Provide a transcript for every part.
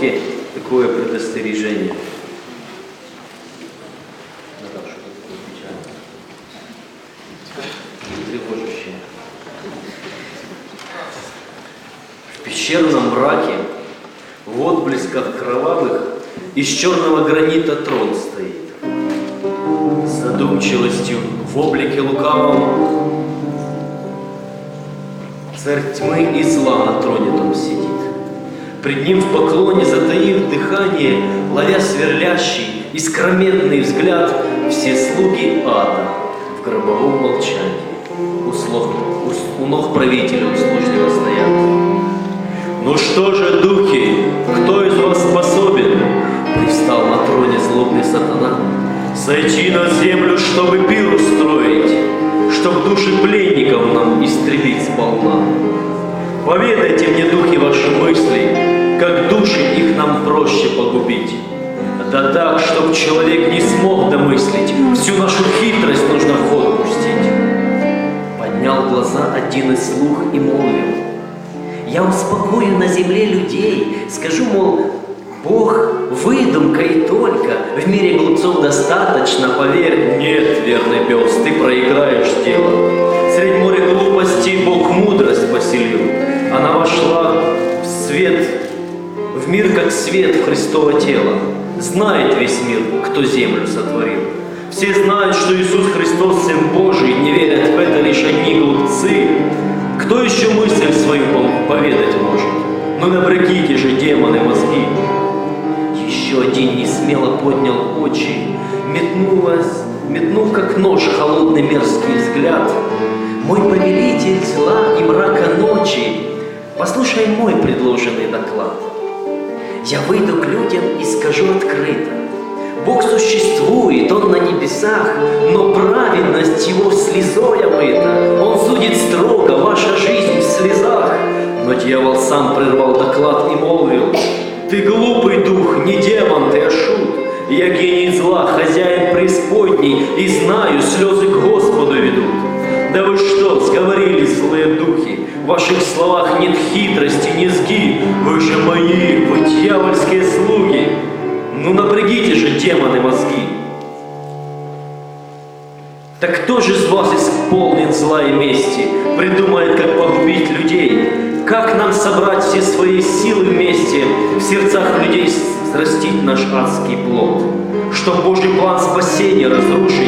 все-таки такое предостережение. Тревожащее. В пещерном мраке, в отблесках кровавых, из черного гранита трон стоит. С задумчивостью в облике лукавого Царь тьмы и зла на троне том сидит. Пред ним в поклоне, затаив дыхание, ловя сверлящий, искрометный взгляд, все слуги ада в гробовом молчании у, слов, у, у ног правителя услужливо стоят. Ну что же, духи, кто из вас способен? Привстал на троне злобный сатана. Сойти на землю, чтобы пир устроить, Чтоб души пленников нам истребить сполна. Поведайте мне, духи, ваши мысли, Как души их нам проще погубить. Да так, чтоб человек не смог домыслить, Всю нашу хитрость нужно в ход пустить. Поднял глаза один из слух и молвил, Я успокою на земле людей, скажу, мол, Бог выдумка и только, в мире глупцов достаточно, поверь. Нет, верный пес, ты проиграешь дело. Мир как свет в Христово тело. Знает весь мир, кто землю сотворил. Все знают, что Иисус Христос Сын Божий, не верят в это лишь одни глупцы. Кто еще мысль свою поведать может? Ну напрягите же, демоны, мозги. Еще один не смело поднял очи, метнулась, метнув как нож холодный мерзкий взгляд. Мой повелитель зла и мрака ночи, послушай мой предложенный доклад. Я выйду к людям и скажу открыто. Бог существует, Он на небесах, но праведность Его слезой омыта. Он судит строго, ваша жизнь в слезах. Но дьявол сам прервал доклад и молвил, «Ты глупый дух, не демон, ты, а шут. Я гений зла, хозяин преисподней, и знаю, слезы к Господу ведут. Да вы что, сговорились, злые духи? В ваших словах нет хитрости, низги. Вы же мои, вы дьявольские слуги. Ну напрягите же, демоны, мозги. Так кто же из вас исполнен зла и мести, придумает, как погубить людей? Как нам собрать все свои силы вместе, в сердцах людей срастить наш адский плод? Чтоб Божий план спасения разрушить,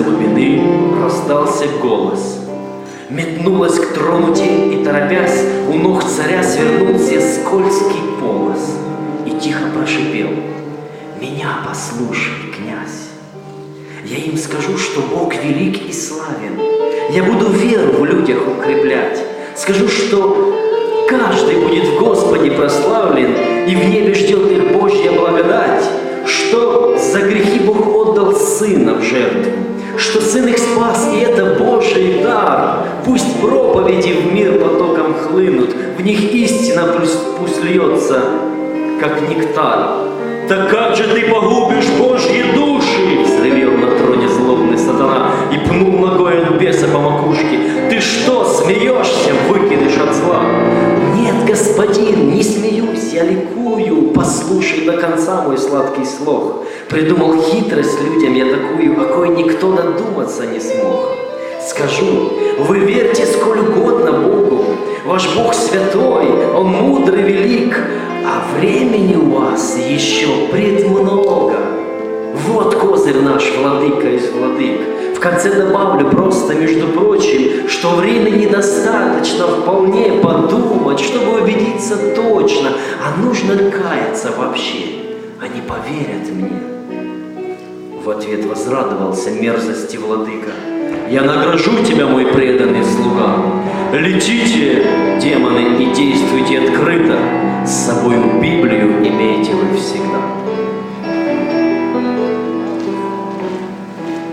глубины раздался голос. Метнулась к трону тень и, торопясь, у ног царя свернулся скользкий полос и тихо прошипел. «Меня послушай, князь, я им скажу, что Бог велик и славен. Я буду веру в людях укреплять. Скажу, что каждый будет в Господе прославлен, и в небе ждет их Божья благодать, что за грехи Бог отдал Сына в жертву, что Сын их спас, и это Божий дар. Пусть проповеди в мир потоком хлынут, в них истина пусть, пусть льется, как нектар. Так как же ты погубишь Божьи до конца мой сладкий слог. Придумал хитрость людям я такую, о кой никто додуматься не смог. Скажу, вы верьте сколь угодно Богу, ваш Бог святой, Он мудрый, велик, а времени у вас еще предмного. Вот козырь наш, владыка из владык. В конце добавлю просто, между прочим, что времени недостаточно вполне подумать, чтобы убедиться точно, а нужно каяться вообще. А Они поверят мне. В ответ возрадовался мерзости владыка. Я награжу тебя, мой преданный слуга. Летите, демоны, и действуйте открыто.